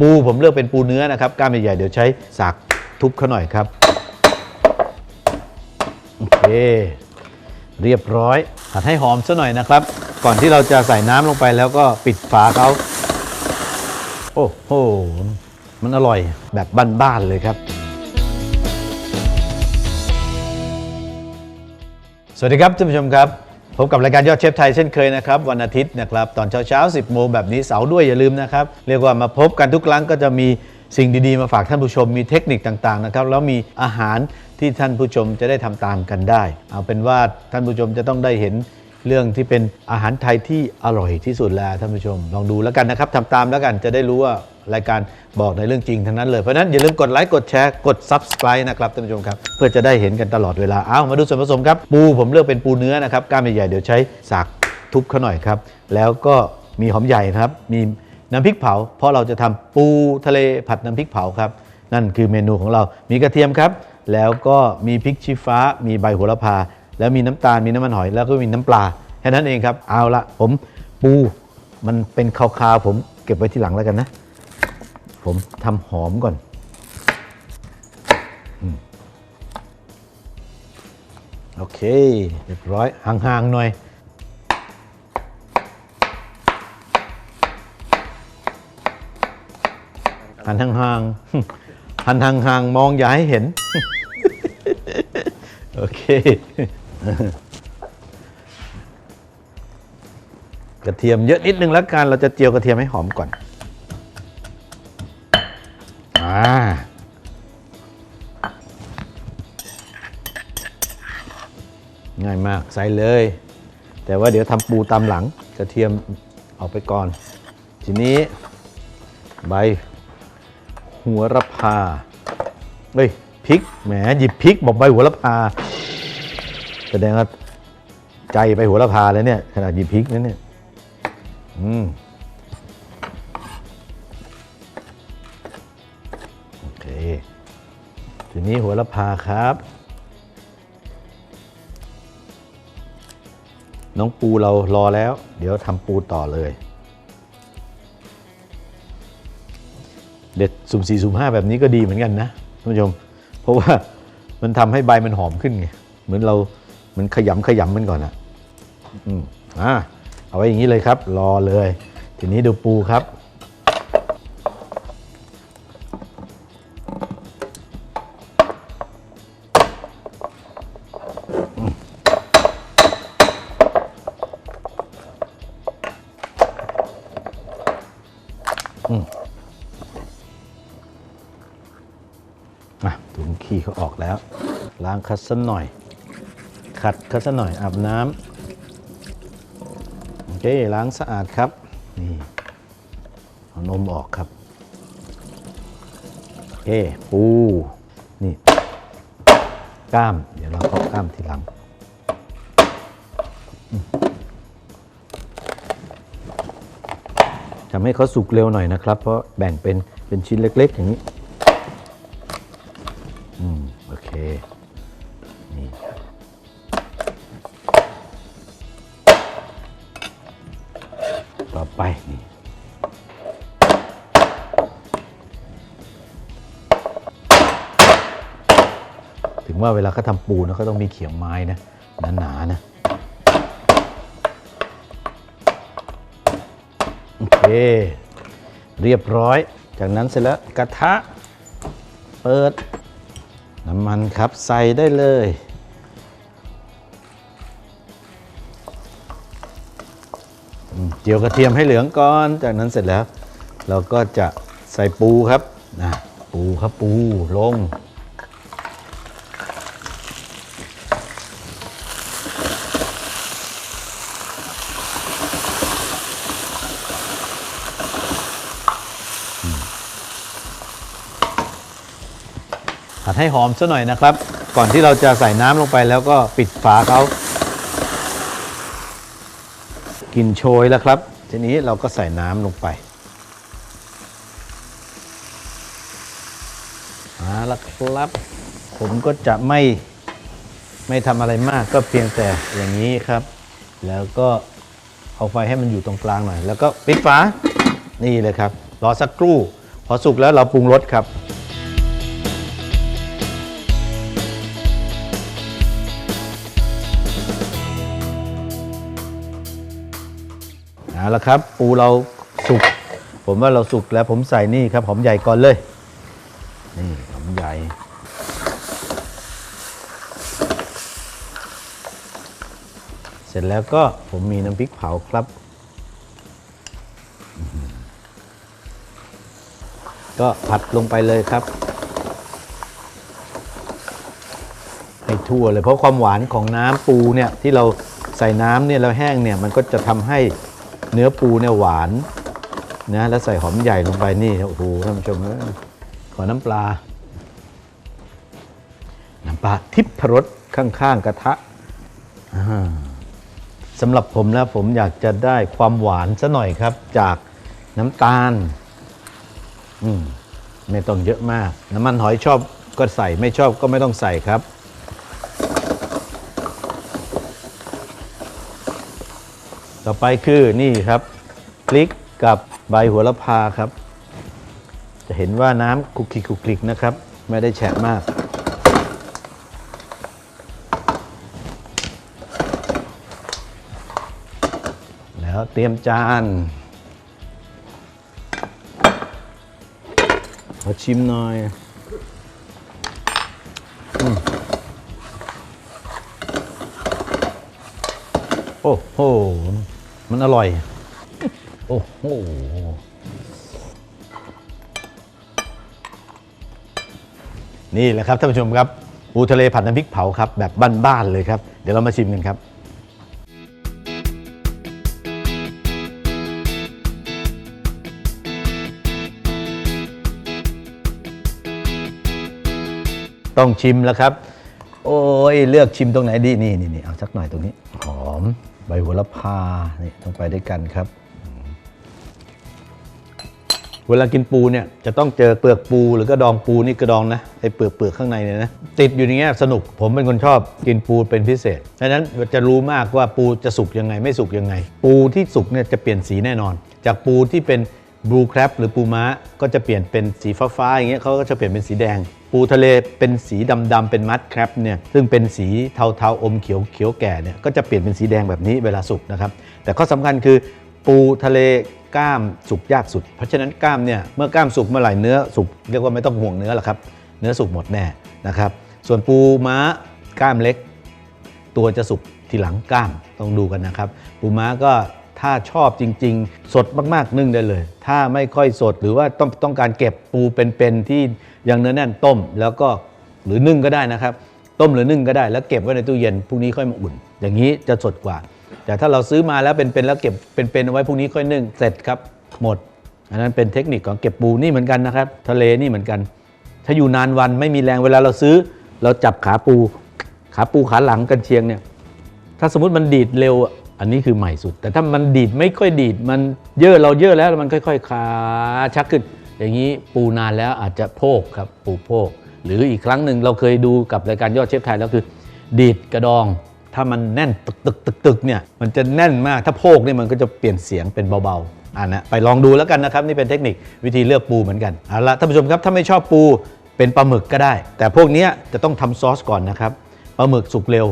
ปูผมเลือกเป็นปูเนื้อนะครับกล้ามใหญ่ๆเดี๋ยวใช้สากทุบเขาหน่อยครับโอเคเรียบร้อยผัดให้หอมซะหน่อยนะครับ ก่อนที่เราจะใส่น้ำลงไปแล้วก็ปิดฝาเขาโอ้โหมันอร่อยแบบบ้านๆเลยครับ สวัสดีครับท่านผู้ชมครับ พบกับรายการยอดเชฟไทยเช่นเคยนะครับ วันอาทิตย์นะครับ ตอนเช้าเช้าๆ10โมงแบบนี้เสาร์ด้วยอย่าลืมนะครับ เรียกว่ามาพบกันทุกครั้งก็จะมีสิ่งดีๆ มาฝากท่านผู้ชมมีเทคนิคต่างๆนะครับแล้วมีอาหารที่ท่านผู้ชมจะได้ทำตามกันได้ เอาเป็นว่าท่านผู้ชมจะต้องได้เห็นเรื่องที่เป็นอาหารไทยที่อร่อยที่สุดแล้วท่านผู้ชม ลองดูแล้วกันนะครับทำตามแล้วกันจะได้รู้ว่า รายการบอกในเรื่องจริงทั้งนั้นเลย เพราะฉะนั้นอย่าลืมกดไลค์กดแชร์กด subscribe นะครับท่านผู้ชมครับ เพื่อจะได้เห็นกันตลอดเวลา เอามาดูส่วนผสมครับ ปูผมเลือกเป็นปูเนื้อนะครับกล้ามใหญ่ๆเดี๋ยวใช้สากทุบเขาหน่อยครับ แล้วก็มีหอมใหญ่นะครับมีน้ำพริกเผา เพราะเราจะทำปูทะเลผัดน้ำพริกเผาครับนั่นคือเมนูของเรา มีกระเทียมครับ แล้วก็มีพริกชี้ฟ้า มีใบโหระพา แล้วมีน้ำตาล มีน้ำมันหอย แล้วก็มีน้ำปลา แค่นั้นเองครับ เอาละผมปู มันเป็นคาวๆผมเก็บไว้ที่หลังแล้วกันนะ ผมทำหอมก่อนโอเค เรียบร้อย ห่างๆหน่อย หันห่างๆ หันห่างๆ มองอย่าให้เห็น โอเค กระเทียมเยอะนิดนึงแล้วกัน เราจะเจียวกระเทียมให้หอมก่อน ง่ายมากใส่เลย แต่ว่าเดี๋ยวทำปูตามหลังกระเทียมออกไปก่อน ทีนี้ใบหัวระพาเฮ้ยพริกแหมหยิบพริกบอกใบหัวระพาแสดงว่าใจไปหัวระพาเลยเนี่ยขนาดหยิบพริกนั่นเนี่ยอืม ทีนี้หัวละพาครับ น้องปูเรารอแล้ว เดี๋ยวทำปูต่อเลย เด็ดสุ่มสี่สุ่มห้าแบบนี้ก็ดีเหมือนกันนะท่านผู้ชม เพราะว่ามันทำให้ใบมันหอมขึ้นไง เหมือนเราเหมันขยำขยำมันก่อนอะอืมอ่าเอาไว้อย่างนี้เลยครับ รอเลย ทีนี้ดูปูครับ ถุงขี้เขาออกแล้ว ล้างคัดสัหน่อย ขัดคัดสัหน่อยอาบน้ำโอเคล้างสะอาดครับนี่เอานมออกครับโอเคปูนี่กล้าม เดี๋ยวเราเอากล้ามทีหลังทำให้เขาสุกเร็วหน่อยนะครับ เพราะแบ่งเป็นเป็นชิ้นเล็ก ๆ อย่างนี้ ไปนี่ถึงว่าเวลาเขาทำปูนะเขาต้องมีเขียงไม้นะหนาๆนะโอเค เรียบร้อย จากนั้นเสร็จแล้วกระทะ เปิด น้ำมันครับใส่ได้เลย จียวกระเทียมให้เหลืองก่อน จากนั้นเสร็จแล้ว เราก็จะใส่ปูครับนะปูครับปูลง ผัดให้หอมซะหน่อยนะครับ ก่อนที่เราจะใส่น้ำลงไปแล้วก็ปิดฝาเขา กลิ่นโชยแล้วครับ ทีนี้เราก็ใส่น้ำลงไปเอาละครับ ผมก็จะไม่ไม่ทำอะไรมากก็เพียงแต่อย่างนี้ครับ แล้วก็เอาไฟให้มันอยู่ตรงกลางหน่อย แล้วก็ปิดฝานี่เลยครับ รอสักครู่ พอสุกแล้วเราปรุงรสครับ ละครับ ปูเราสุก ผมว่าเราสุกแล้วผมใส่นี่ครับหอมใหญ่ก่อนเลย นี่หอมใหญ่เสร็จแล้วก็ผมมีน้ำพริกเผาครับ ก็ผัดลงไปเลยครับ ให้ทั่วเลยเพราะความหวานของน้ำปูเนี่ยที่เราใส่น้ำเนี่ยแล้วแห้งเนี่ยมันก็จะทำให้ เนื้อปูเนี่ยหวานนะแล้วใส่หอมใหญ่ลงไปนี่โอ้โหท่านผู้ชมเอ้ยขอน้ำปลา น้ำปลาทิพรสข้างๆกระทะสำหรับผมนะผมอยากจะได้ความหวานซะหน่อยครับ จากน้ำตาล อืมไม่ต้องเยอะมาก น้ำมันหอยชอบก็ใส่ไม่ชอบก็ไม่ต้องใส่ครับ ต่อไปคือนี่ครับพริกกับใบหัวละพาครับ จะเห็นว่าน้ำคุกคลิกคุกคลิกนะครับ ไม่ได้แฉะมากแล้วเตรียมจานมาชิมหน่อย โอ้โห มันอร่อย โอ้โห นี่แหละครับท่านผู้ชมครับ ปูทะเลผัดน้ำพริกเผาครับ แบบบ้านๆเลยครับ เดี๋ยวเรามาชิมกันครับต้องชิมแล้วครับ โอ้ยเลือกชิมตรงไหนดีนี่นี่นี่เอาสักหน่อยตรงนี้ หอมใบโหัวละพานี่ต้องไปด้วยกันครับ เวลากินปูเนี่ยจะต้องเจอเปลือกปูหรือกระดองปูนี่กระดองนะไอ้เปลือกเปลือกข้างในเนี่ยนะติดอยู่อย่างเงี้ยสนุกผมเป็นคนชอบกินปูเป็นพิเศษดังนั้นจะรู้มากว่าปูจะสุกยังไงไม่สุกยังไง ปูที่สุกเนี่ยจะเปลี่ยนสีแน่นอน จากปูที่เป็นบลูแครบหรือปูม้าก็จะเปลี่ยนเป็นสีฟ้าๆอย่างเงี้ยเขาก็จะเปลี่ยนเป็นสีแดง ปูทะเลเป็นสีดำๆเป็นมัดครับเนี่ยซึ่งเป็นสีเทาๆอมเขียวเขียวแก่เนี่ยก็จะเปลี่ยนเป็นสีแดงแบบนี้เวลาสุกนะครับแต่ข้อสำคัญคือปูทะเลกล้ามสุกยากสุด เพราะฉะนั้นกล้ามเนี่ยเมื่อกล้ามสุกเมื่อไหร่เนื้อสุกเรียกว่าไม่ต้องห่วงเนื้อหรอกครับ เนื้อสุกหมดแน่นะครับ ส่วนปูม้ากล้ามเล็ก ตัวจะสุกทีหลังกล้ามต้องดูกันนะครับ ปูม้าก็ ถ้าชอบจริง ๆ สดมากๆนึ่งได้เลย ถ้าไม่ค่อยสดหรือว่าต้องต้องการเก็บปูเป็นๆที่ยังเนื้อแน่นต้ม แล้วก็หรือนึ่งก็ได้นะครับ ต้มหรือนึ่งก็ได้แล้วเก็บไว้ในตู้เย็นพรุ่งนี้ค่อยมาอุ่น อย่างนี้จะสดกว่า แต่ถ้าเราซื้อมาแล้วเป็นๆแล้วเก็บเป็นๆเอาไว้พรุ่งนี้ค่อยนึ่งเสร็จครับหมด อันนั้นเป็นเทคนิคของเก็บปูนี่เหมือนกันนะครับ ทะเลนี่เหมือนกัน ถ้าอยู่นานวันไม่มีแรงเวลาเราซื้อ เราจับขาปู ขาปูขาหลังกันเชียงเนี่ยถ้าสมมติมันดีดเร็วอะ อันนี้คือใหม่สุด แต่ถ้ามันดีดไม่ค่อยดีด มันเยอะเราเยอะแล้วมันค่อยๆขาชักขึ้น อย่างนี้ปูนานแล้วอาจจะโพกครับปูโพก หรืออีกครั้งหนึ่งเราเคยดูกับรายการยอดเชฟไทยแล้วคือ ดีดกระดอง ถ้ามันแน่นตึกตึกตึกตึกเนี่ยมันจะแน่นมากถ้าโพกเนี่ยมันก็จะเปลี่ยนเสียงเป็นเบาๆอ่านะไปลองดูแล้วกันนะครับ นี่เป็นเทคนิควิธีเลือกปูเหมือนกันเอาละท่านผู้ชมครับถ้าไม่ชอบปูเป็นปลาหมึกก็ได้ แต่พวกนี้จะต้องทำซอสก่อนนะครับปลาหมึกสุกเร็ว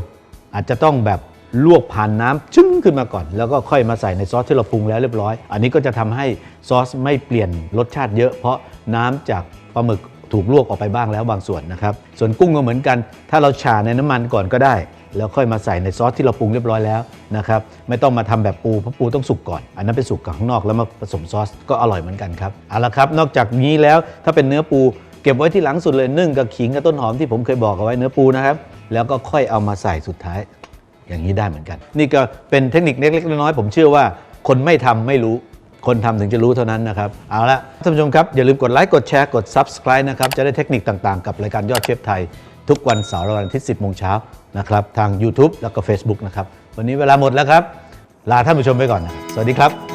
อาจจะต้องแบบ ลวกผ่านน้ำชึ้งขึ้นมาก่อน แล้วก็ค่อยมาใส่ในซอสที่เราปรุงแล้วเรียบร้อย อันนี้ก็จะทำให้ซอสไม่เปลี่ยนรสชาติเยอะ เพราะน้ำจากปลาหมึกถูกลวกออกไปบ้างแล้วบางส่วนนะครับ ส่วนกุ้งก็เหมือนกัน ถ้าเราฉ่าในน้ำมันก่อนก็ได้ แล้วค่อยมาใส่ในซอสที่เราปรุงเรียบร้อยแล้วนะครับ ไม่ต้องมาทำแบบปู เพราะปูต้องสุกก่อน อันนั้นเป็นสุกกับข้างนอกแล้วมาผสมซอสก็อร่อยเหมือนกันครับ เอาละครับ นอกจากนี้แล้วถ้าเป็นเนื้อปูเก็บไว้ที่หลังสุดเลยนึ่งกับขิงกับต้นหอมที่ผมเคยบอกเอาไว้เนื้อปูนะครับ แล้วก็ค่อยเอามาใส่สุดท้าย อย่างนี้ได้เหมือนกัน นี่ก็เป็นเทคนิคเล็กๆน้อยๆผมเชื่อว่าคนไม่ทำไม่รู้ คนทำถึงจะรู้เท่านั้นนะครับ เอาละท่านผู้ชมครับ อย่าลืมกดไลค์กดแชร์กด Subscribe นะครับ จะได้เทคนิคต่างๆ กับรายการยอดเชฟไทย ทุกวันเสาร์และวันอาทิตย์ 10โมงเช้านะครับทาง YouTube แล้วก็ Facebook นะครับวันนี้เวลาหมดแล้วครับลาท่านผู้ชมไปก่อนนะครับสวัสดีครับ